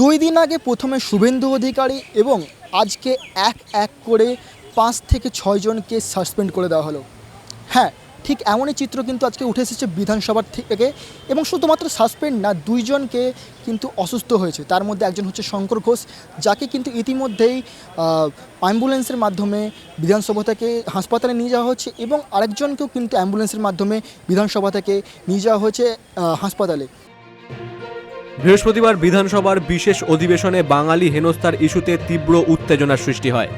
দুই দিন আগে প্রথমে শুভেন্দু অধিকারী এবং আজকে এক এক করে পাঁচ থেকে ছয়জনকে সাসপেন্ড করে দেওয়া হলো। হ্যাঁ ঠিক এমনই চিত্র কিন্তু আজকে উঠে এসেছে বিধানসভার থেকে এবং শুধুমাত্র সাসপেন্ড না দুইজনকে কিন্তু অসুস্থ হয়েছে। তার মধ্যে একজন হচ্ছে শঙ্কর ঘোষ, যাকে কিন্তু ইতিমধ্যেই অ্যাম্বুলেন্সের মাধ্যমে বিধানসভা থেকে হাসপাতালে নিয়ে যাওয়া হচ্ছে এবং আরেকজনকেও কিন্তু অ্যাম্বুলেন্সের মাধ্যমে বিধানসভা থেকে নিয়ে যাওয়া হয়েছে হাসপাতালে। বৃহস্পতিবার বিধানসভার বিশেষ অধিবেশনে বাঙালি হেনস্থার ইস্যুতে তীব্র উত্তেজনার সৃষ্টি হয়।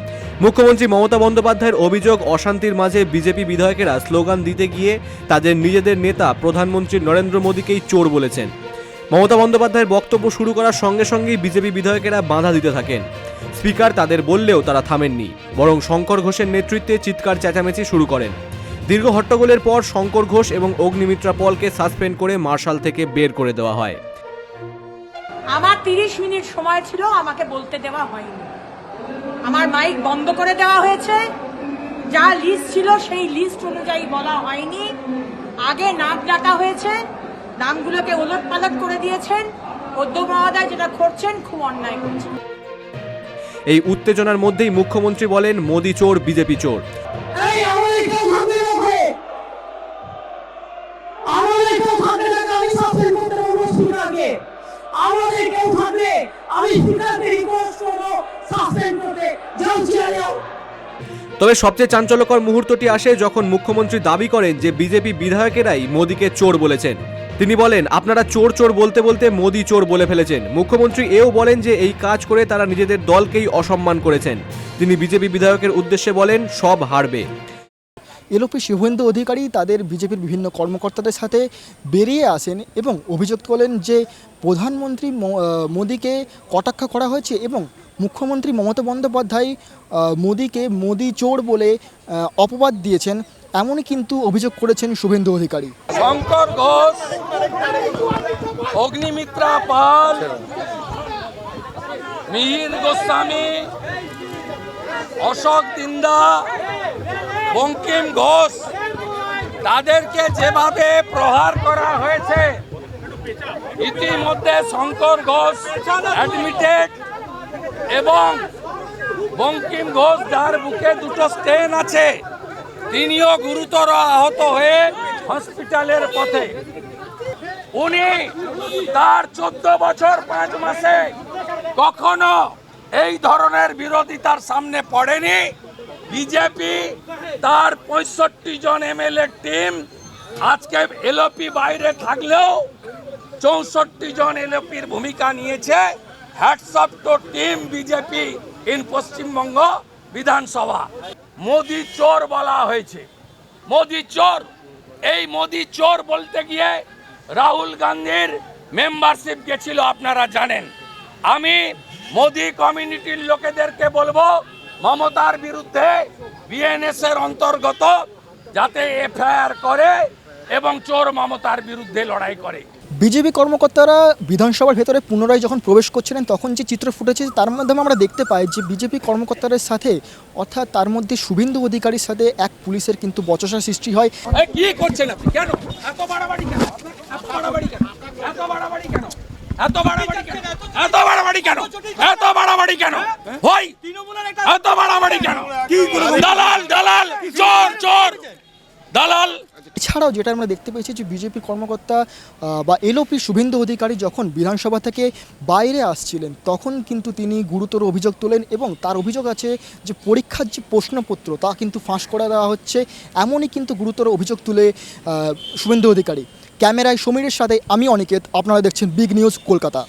মুখ্যমন্ত্রী মমতা বন্দ্যোপাধ্যায়ের অভিযোগ, অশান্তির মাঝে বিজেপি বিধায়কেরা স্লোগান দিতে গিয়ে তাদের নিজেদের নেতা প্রধানমন্ত্রী নরেন্দ্র মোদীকেই চোর বলেছেন। মমতা বন্দ্যোপাধ্যায়ের বক্তব্য শুরু করার সঙ্গে সঙ্গেই বিজেপি বিধায়কেরা বাধা দিতে থাকেন। স্পিকার তাদের বললেও তারা থামেননি, বরং শঙ্কর ঘোষের নেতৃত্বে চিৎকার চেঁচামেচি শুরু করেন। দীর্ঘ হট্টগোলের পর শঙ্কর ঘোষ এবং অগ্নিমিত্রা পলকে সাসপেন্ড করে মার্শাল থেকে বের করে দেওয়া হয়। আমার তিরিশ মিনিট সময় ছিল আমাকে বলতে দেওয়া হয়নি। আমার মাইক বন্ধ করে দেওয়া হয়েছে। যা লিস্ট ছিল সেই লিস্ট অনুযায়ী বলা হয়নি। আগে নাম ডাকা হয়েছে নামগুলোকে ওলট পালট করে দিয়েছেন। অধ্যক্ষ মহোদয় যেটা করছেন খুব অন্যায় করছেন। এই উত্তেজনার মধ্যেই মুখ্যমন্ত্রী বলেন মোদি চোর বিজেপি চোর। তবে সবচেয়ে চাঞ্চল্যকর মুহূর্তটি আসে যখন মুখ্যমন্ত্রী দাবি করেন যে বিজেপি বিধায়কেরাই মোদীকে চোর বলেছেন। তিনি বলেন, আপনারা চোর চোর বলতে বলতে মোদি চোর বলে ফেলেছেন। মুখ্যমন্ত্রী এও বলেন যে এই কাজ করে তারা নিজেদের দলকেই অসম্মান করেছেন। তিনি বিজেপি বিধায়কের উদ্দেশ্যে বলেন, সব হারবে। এলোপি শুভেন্দু অধিকারী তাদের বিজেপির বিভিন্ন কর্মকর্তাদের সাথে বেরিয়ে আসেন এবং অভিযোগ তোলেন যে প্রধানমন্ত্রী মোদীকে কটাক্ষ করা হয়েছে এবং মুখ্যমন্ত্রী মমতা বন্দ্যোপাধ্যায় মোদীকে মোদি চোর বলে অপবাদ দিয়েছেন। এমনই কিন্তু অভিযোগ করেছেন শুভেন্দু অধিকারী। শঙ্কর ঘোষ, অগ্নিমিত্রা পাল, মিহির গোস্বামী, অশোক দিন্দা বঙ্কিম ঘোষ তাদেরকে যেভাবে প্রহার করা হয়েছে, ইতিমধ্যে শঙ্কর ঘোষ অ্যাডমিটেড এবং বঙ্কিম ঘোষ যার বুকে দুটো স্টেন আছে, তিনিও গুরুতর আহত হয়ে হসপিটালের পথে। উনি তার চোদ্দ বছর পাঁচ মাসে কখনো এই ধরনের বিরোধিতার সামনে পড়েনি। বিজেপি তার পঁয়ষট্টি জন এমএলএ টিম আজকে এলপি বাইরে থাকলেও চৌষট্টি জন এলপির ভূমিকা নিয়েছে। Hats off to team BJP in Paschimbanga বিধানসভা। মোদি চোর বলা হয়েছে। মোদি চোর। এই মোদি চোর বলতে গিয়ে রাহুল গান্ধীর মেম্বারশিপ গেছিল, আপনারা জানেন। আমি মোদি কমিউনিটির লোকেদেরকে বলব, মমতার বিরুদ্ধে বিএনএস এর অন্তর্গত যাতে এফআইআর করে এবং চোর মমতার বিরুদ্ধে লড়াই করে। বিজেপি কর্মকর্তারা বিধানসভার ভেতরে পুনরায় যখন প্রবেশ করছিলেন তখন যে চিত্র ফুটেছে তার মাধ্যমে আমরা দেখতে পাই যে বিজেপি কর্মকর্তাদের সাথে অর্থাৎ তার মধ্যে শুভেন্দু অধিকারীর সাথে এক পুলিশের কিন্তু বচসা সৃষ্টি হয়। কি করছেন আপনি কেন? এত বাড়াবাড়ি কেন? এত বাড়াবাড়ি কেন? এত বাড়াবাড়ি কেন? এত বাড়াবাড়ি কেন? এত বাড়াবাড়ি কেন? এত বাড়াবাড়ি কেন? হই! বাড়াবাড়ি কেন? দালাল দালাল চোর চোর। দালাল। এছাড়াও যেটা আমরা দেখতে পেয়েছি যে বিজেপি কর্মকর্তা বা এলওপি শুভেন্দু অধিকারী যখন বিধানসভা থেকে বাইরে আসছিলেন তখন কিন্তু তিনি গুরুতর অভিযোগ তোলেন এবং তার অভিযোগ আছে যে পরীক্ষার যে প্রশ্নপত্র তা কিন্তু ফাঁস করে দেওয়া হচ্ছে। এমনই কিন্তু গুরুতর অভিযোগ তুলে শুভেন্দু অধিকারী। ক্যামেরায় সমীরের সাথে আমি অনিকেত আপনারা দেখছেন বিগ নিউজ কলকাতা।